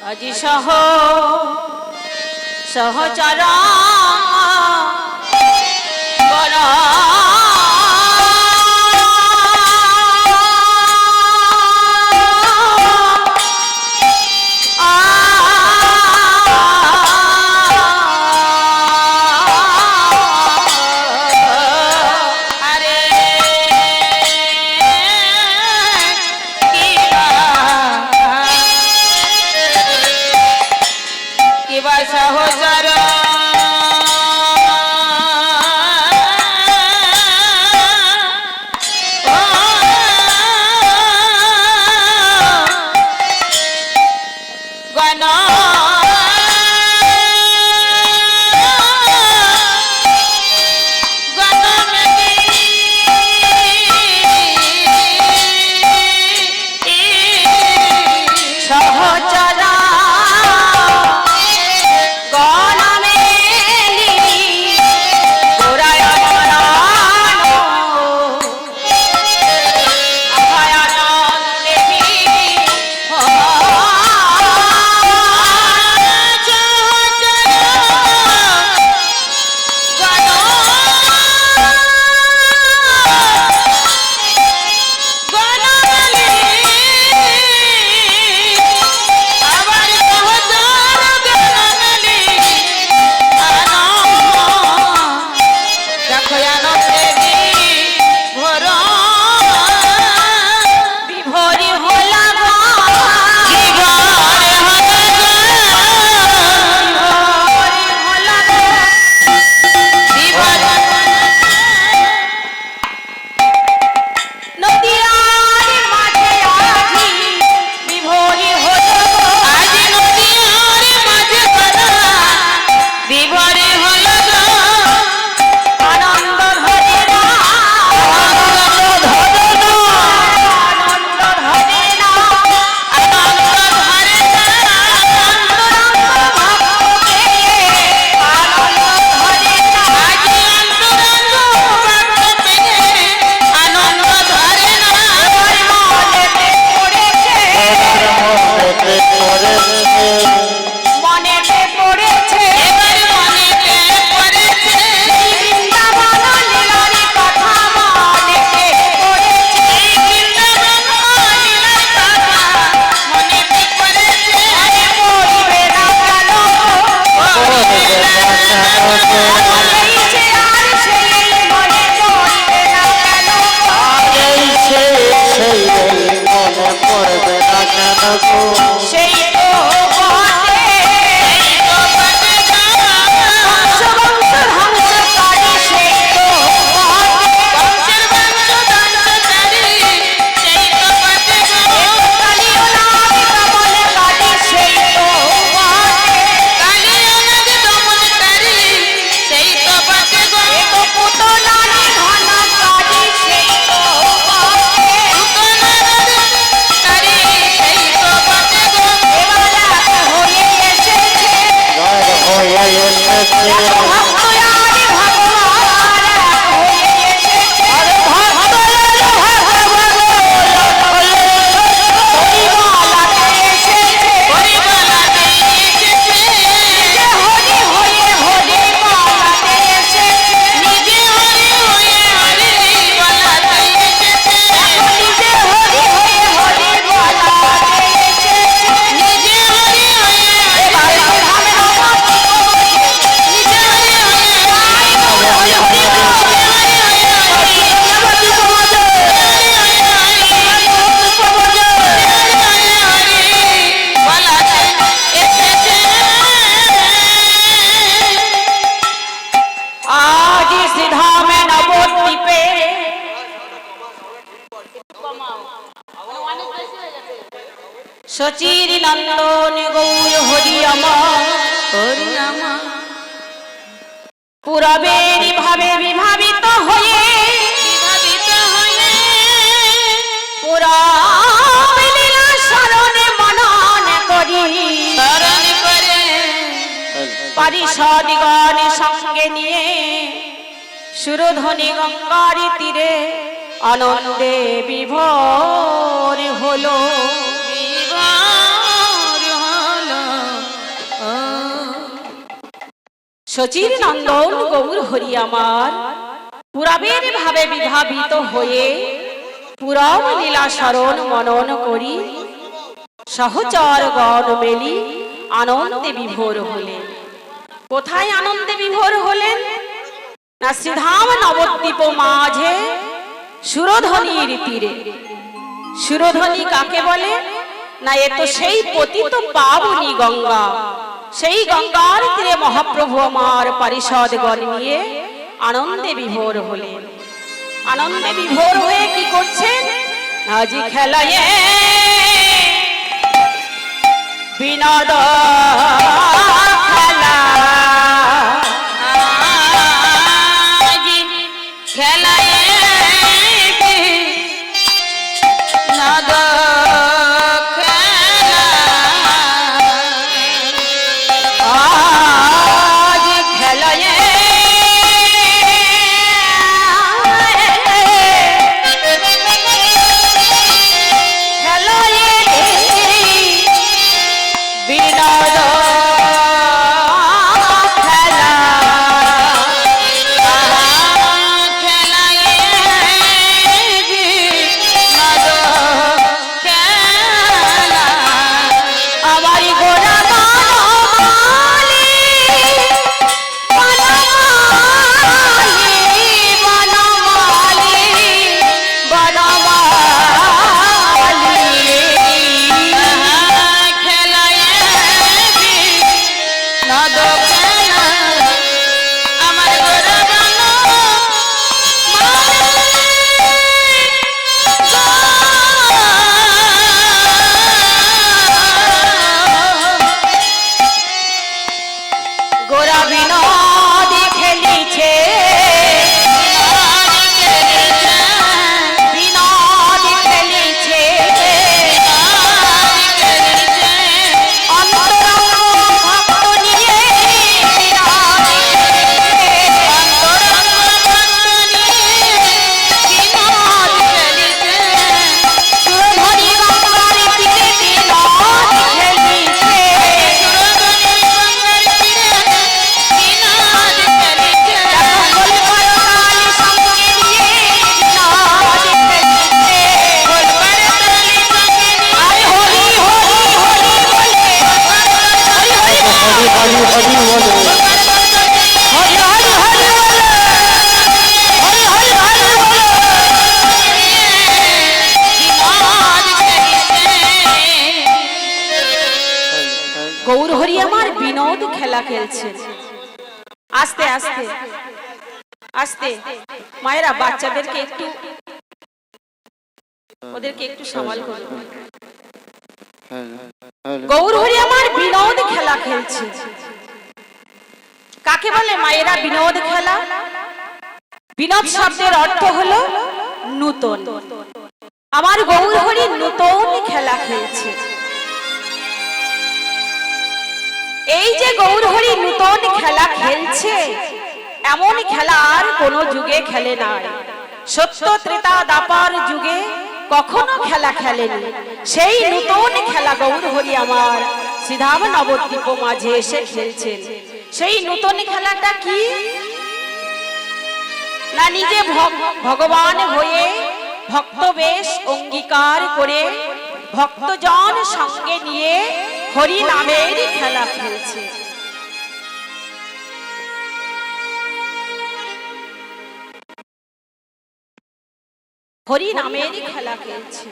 আজি সহ সহচারা বড় gonna চরণ গৌর হরি আমার, হরি ভাবে বিভাবিত হয়ে বিভাবিত হয়ে পুরা পারিষদগণ সঙ্গে নিয়ে সুরধ্বনি গঙ্গারি তীরে আনন্দে বিভোর হলো। সচির নন্দন গৌর হরি আমার। পুরাবের ভাবে বিভাবিত হয়ে পুরব লীলা স্মরণ মনন করি। সহচর গণ মেলি আনন্দে বিভোর হলেন। কোথায় আনন্দে বিভোর হলেন? না শ্রীধাম নবদ্বীপ মাঝে সুরধ্বনির তীরে। সুরধ্বনি কাকে বলে? না এ তো সেই পতিত পাবনি গঙ্গা। সেই গঙ্গার তীরে মহাপ্রভু আমার পারিষদ গণ নিয়ে আনন্দে বিভোর হলেন। আনন্দে বিভোর হয়ে কি করছেন? আজি খেলায় বিনোদ মায়েরা বাচ্চাদেরকে একটু ওদেরকে একটু সামাল করো। গৌর হরি আমার বিনোদ খেলা খেলছে। কাকে বলে মায়েরা বিনোদ খেলা? বিনোদ শব্দের অর্থ হলো নূতন। আমার গৌর হরি নূতন খেলা খেলছে। এই যে গৌরহরি নূতন খেলা খেলছে এমন খেলা আর কোন যুগে খেলে নাই। সত্য ত্রেতা দাপার যুগে কখনো খেলা খেলেনি। সেই নূতন খেলা গৌরহরি আমার। শ্রীধাম নবদ্বীপ মাঝে এসে খেলছেন। সেই নূতন খেলাটা কি? না নিজে ভগ- ভগবান হয়ে ভক্ত বেশ অঙ্গীকার করে ভক্তজন সঙ্গে নিয়ে হরি নামের খেলা খেলছে। হরি নামের খেলা খেলছে।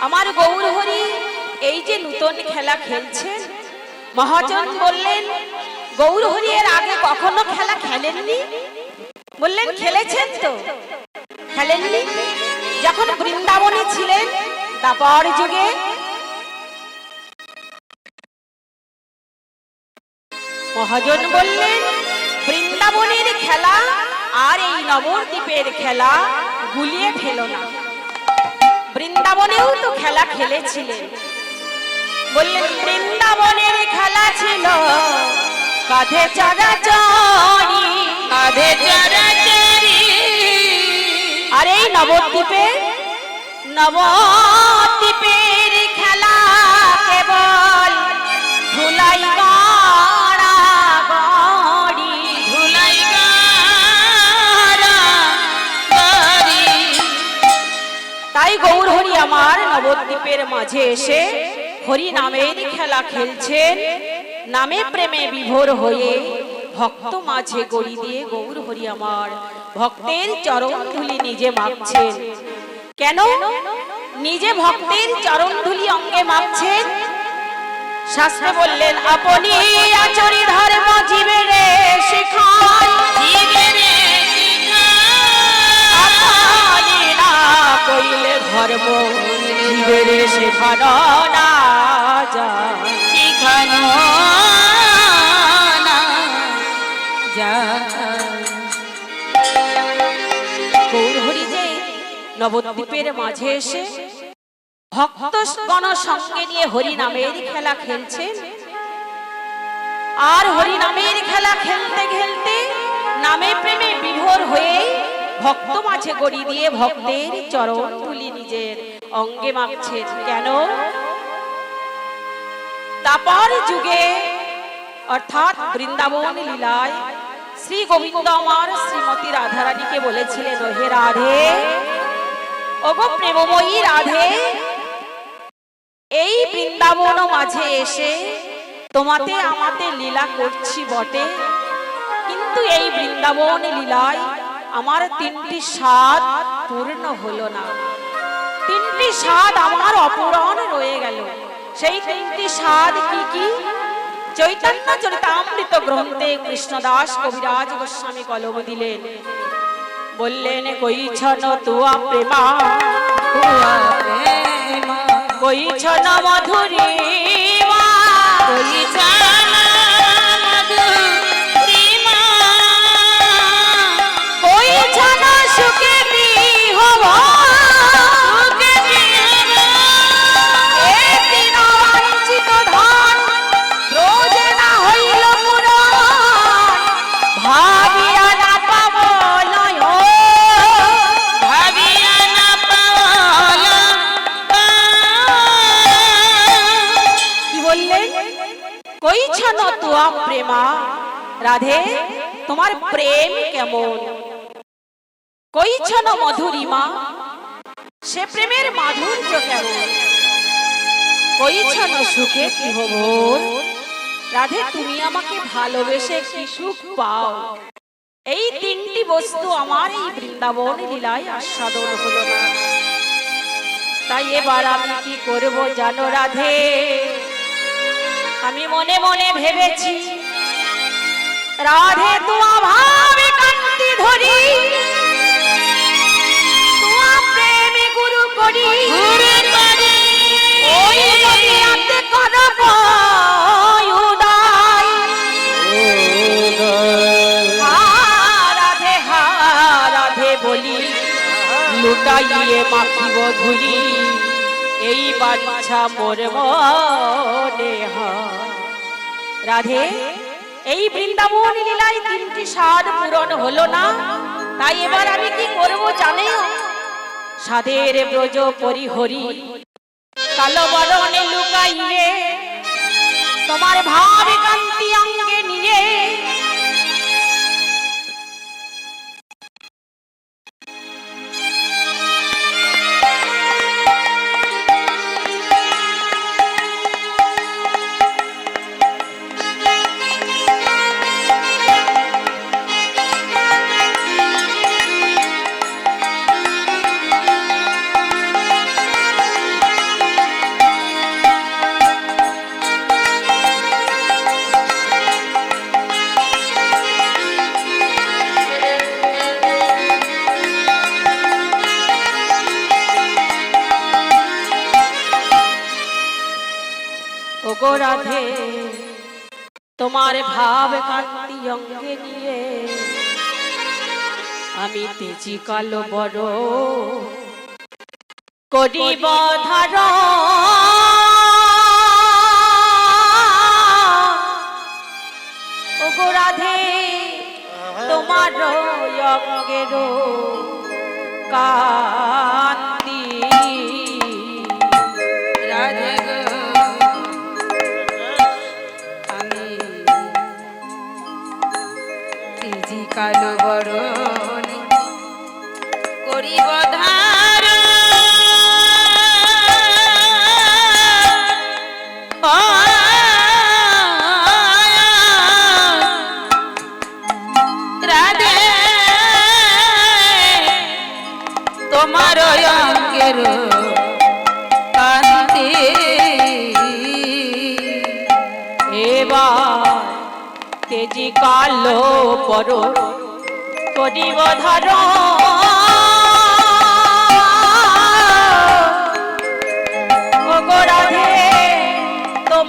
আমার গৌর হরি এই যে নূতন খেলা খেলছেন মহাজন বললেন গৌর হরি এর আগে কখনো খেলা খেলেননি? বললেন খেলেছেন তো। খেলেননি? যখন বৃন্দাবনে ছিলেন তারপর যুগে মহাজন বললেন বৃন্দাবনের খেলা আর এই নবদ্বীপের খেলা গুলিয়ে ফেলো না। বৃন্দাবনেও তো খেলা খেলেছিলেন বললেন, বৃন্দাবনের খেলা ছিল। কাঁধে চারা চড়ি কাঁধে চারা। চড়ি আর এই নবদ্বীপে নবদ্বীপের নবদ্বীপের মাঝে এসে হরি নামের খেলা খেলছেন। নামে প্রেমে বিভোর হয়ে ভক্ত মাঝে গড়ি দিয়ে গৌর হরি আমার ভক্তের চরণ ধুলি নিজে মাখছেন কেন? নিজে ভক্তের চরণ ধুলি অঙ্গে মাখছেন শাস্ত্রে বললেন, আপনি আচরি ধর্ম জীবেরে শিখায় জীবেরে আপনি না কইলে ধর্ম জীবেরে শেখানো না যায়। শিখানো না গৌরহরি যে নবদ্বীপের মাঝে এসে ভক্ত গণ সঙ্গে নিয়ে হরি নামের খেলা খেলছেন আর হরি নামের খেলা খেলতে খেলতে নামে প্রেমে বিভোর হয়ে ভক্ত মাঝে গড়ি দিয়ে ভক্তের চরণ তুলি নিজের অঙ্গে মাখছেন কেন? তাপর যুগে, অর্থাৎ বৃন্দাবন লীলায়, শ্রী গোবিন্দ আমার শ্রীমতী রাধারানীকে বলেছিলেন, ওহে রাধে, ওগো প্রেমময়ী রাধে, এই বৃন্দাবন মাঝে এসে তোমাতে আমাতে লীলা করছি বটে। কিন্তু এই বৃন্দাবন লীলায় আমার তিনটি স্বাদ পূর্ণ হলো না। তিনটি স্বাদ আমার অপূরণ রয়ে গেল। সেই তিনটি স্বাদ কি কি? চৈতন্য চরিতামৃত গ্রন্থে কৃষ্ণদাস কবিরাজ গোস্বামী কলম দিলেন। বললেন কই ছন তুয়া প্রেমা মধুরী রাধে, তোমার প্রেম কেমন? কই ছন মধুরিমা সে প্রেমের মাধুর্য কেমন? কই ছন সুখে কি হবন রাধে, তুমি আমাকে ভালোবেসে কি সুখ পাও? এই তিনটি বস্তু আমার এই বৃন্দাবন লীলায় আস্বাদন হলো না। তাই এবার আমি কি করব জানো রাধে? আমি মনে মনে ভেবেছি রাধে তুয়া ভাবে কান্তি ধরি। তুয়া প্রেমে গুরু করি। ওই দুনিয়াতে করব উদয় রাধে হা রাধে বলি। লুটাইয়ে মাখিব ধুলি। এই বাঞ্ছা মোর মনে হয়। রাধে এই বৃন্দাবন লীলায় তিনটি স্বাদ পূরণ হলো না। তাই এবার আমি কি করব জানে? সাদের ব্রজ পরিহরি। কালো বরণে লুকাইয়ে, তোমার ভাব কান্তি অঙ্গে নিয়ে রাধে। তোমার ভাব কান্তি অঙ্গে নিয়ে। আমি তেজি কালো বড়। করিব ধার। ওগো রাধে, তোমার অঙ্গের কান্তি কালো বরণে।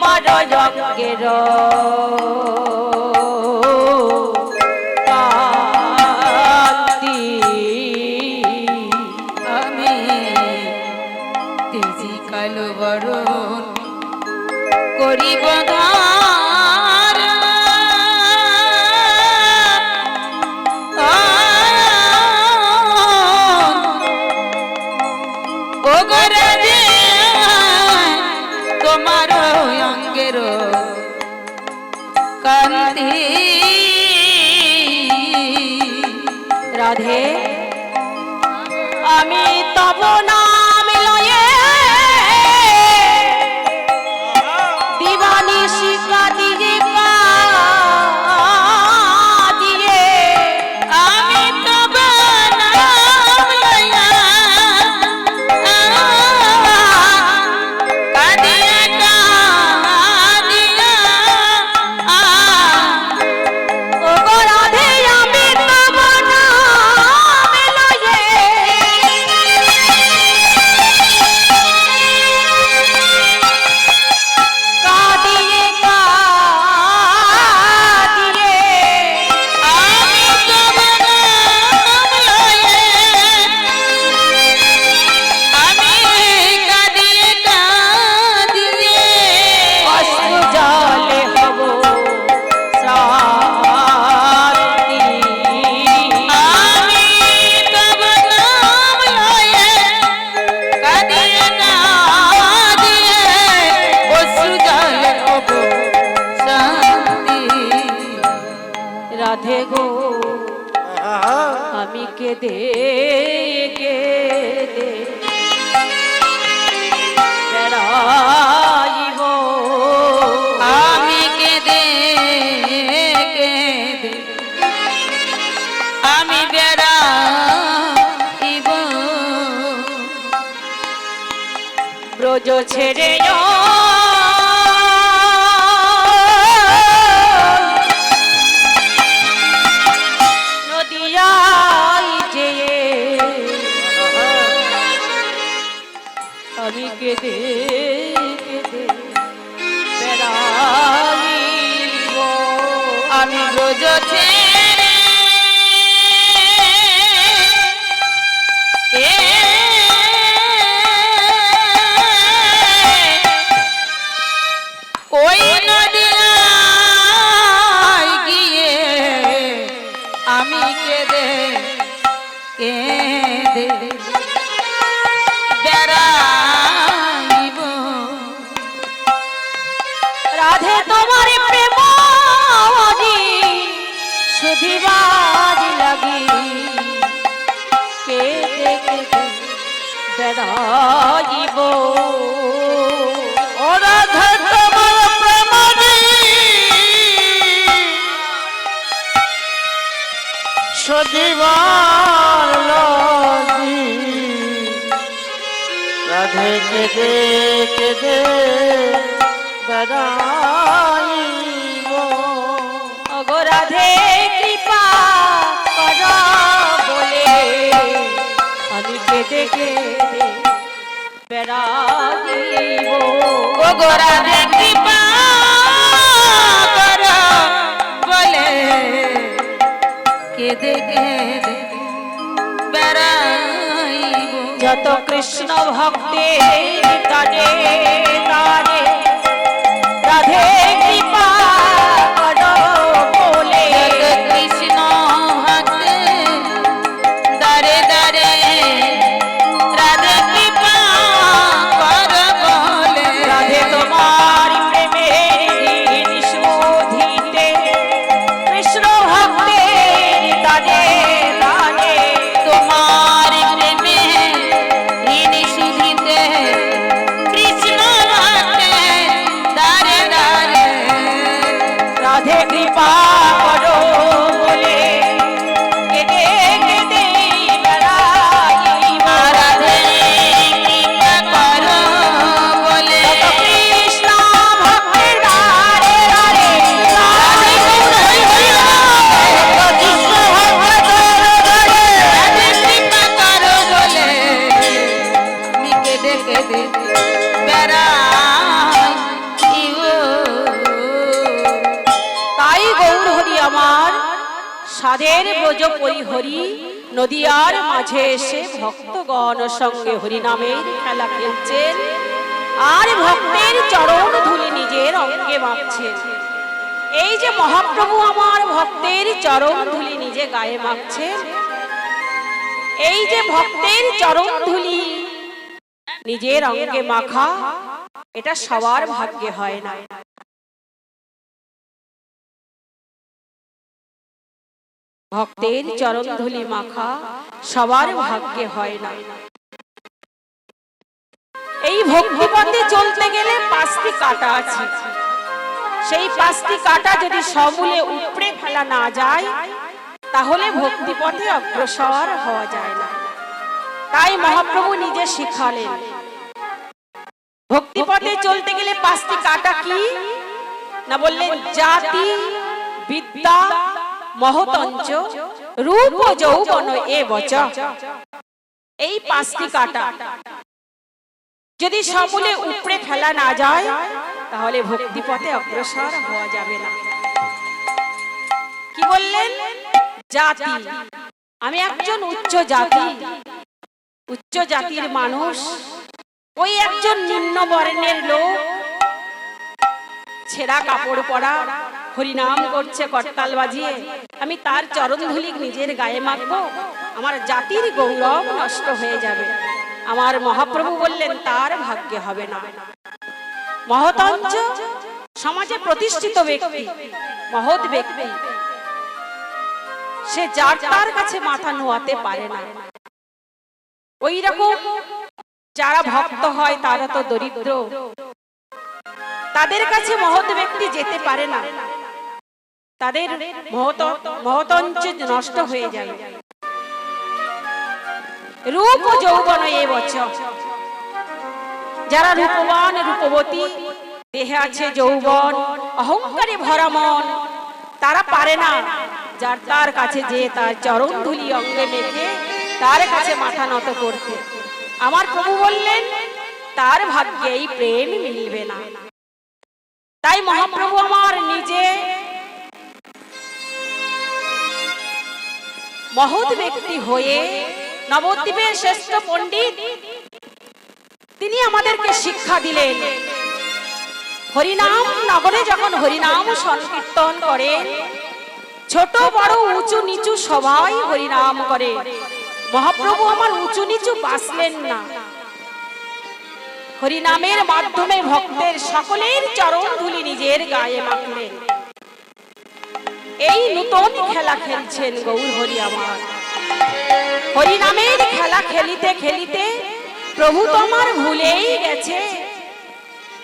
তোমার যজ্ঞের রাধে তোমার প্রেম সুধিবাদ লাগি। কে দেখে বেড়াইব ও রাধে তোমার প্রেম দেখে করাইব। অগরাধে কৃপা কর বলে। আমি কেটে কেটে বেড়াইব অগরাধে কৃপা কর বলে। কেদে কেদে বেড়াইব। যত কৃষ্ণ ভক্তের তাদের নদিয়ার মাঝে এসে ভক্তগণ সঙ্গে হরিনামের খেলা খেলছেন। আর ভক্তের চরণ ধুলি নিজের অঙ্গে মাখছেন এই যে মহাপ্রভু আমার ভক্তের চরণ ধুলি নিজে গায়ে মাখছেন এই যে ভক্তের চরণ ধুলি নিজের অঙ্গে মাখা, এটা সবার ভাগ্যে হয় না। ভক্তের চরণ ধুলি মাখা, সবার ভাগ্যে হয় না। এই ভক্তিপথে চলতে গেলে পাঁচটি কাটা আছে। সেই পাঁচটি কাটা যদি সমূলে উপড়ে ফেলা না যায়, তাহলে ভক্তিপথে অগ্রসর হওয়া যায় না। তাই মহাপ্রভু নিজে শিখালেন, ভক্তিপথে চলতে গেলে পাঁচটি কাটা কি? না বললেন জাতি, বিদ্যা মহতঞ্চ রূপ যৌবন এ বচ। এই পাঁচটি কাটা। যদি সমূলে ফেলা না যায়, তাহলে অগ্রসর হওয়া যাবে না। কি বললেন? জাতি। আমি একজন উচ্চ জাতি। উচ্চ জাতির মানুষ। ওই একজন নিম্ন বর্ণের লোক। ছেঁড়া কাপড় পরা। হরিনাম করছে করতাল বাজিয়ে। আমি তার চরণ ধুলি নিজের গায়ে মাখবো। আমার জাতির গৌরব নষ্ট হয়ে যাবে। আমার মহাপ্রভু বললেন, তার ভাগ্যে হবে না। মহতঞ্চ সমাজে প্রতিষ্ঠিত ব্যক্তি, মহৎ ব্যক্তি। সে যার তার কাছে মাথা নোয়াতে পারে না। ওই রকম যারা ভক্ত হয়, তারা তো দরিদ্র। তাদের কাছে মহৎ ব্যক্তি যেতে পারে না। তাদের মহতঞ্চ নষ্ট হয়ে যায়। রূপ যৌবন এ বছর। যারা রূপবান, রূপবতী, দেহে আছে যৌবন, অহংকারে ভরা মন তারা পারে না। যার তার কাছে যে তার চরণ ধুলি অঙ্গে মেখে, তার কাছে মাথা নত করতে। আমার প্রভু বললেন, তার ভাগ্যে এই প্রেম মিলবে না। তাই মহাপ্রভু আমার নিজে মহৎ ব্যক্তি হয়ে নবদ্বীপের শ্রেষ্ঠ পণ্ডিত, তিনি আমাদেরকে শিক্ষা দিলেন। হরিনাম নগরে যখন হরিনাম সংকীর্তন করে, ছোট, বড়, উঁচু, নিচু সবাই হরিনাম করে। মহাপ্রভু আমার উঁচু, নিচু বাঁচলেন না। হরিনামের মাধ্যমে ভক্তের সকলের চরণ ধুলি নিজের গায়ে মাখলেন। এই নূতন খেলা খেলছেন গৌর হরি আমার। হরিনামের খেলা খেলিতে খেলিতে প্রভু তোমার ভুলেই গেছে।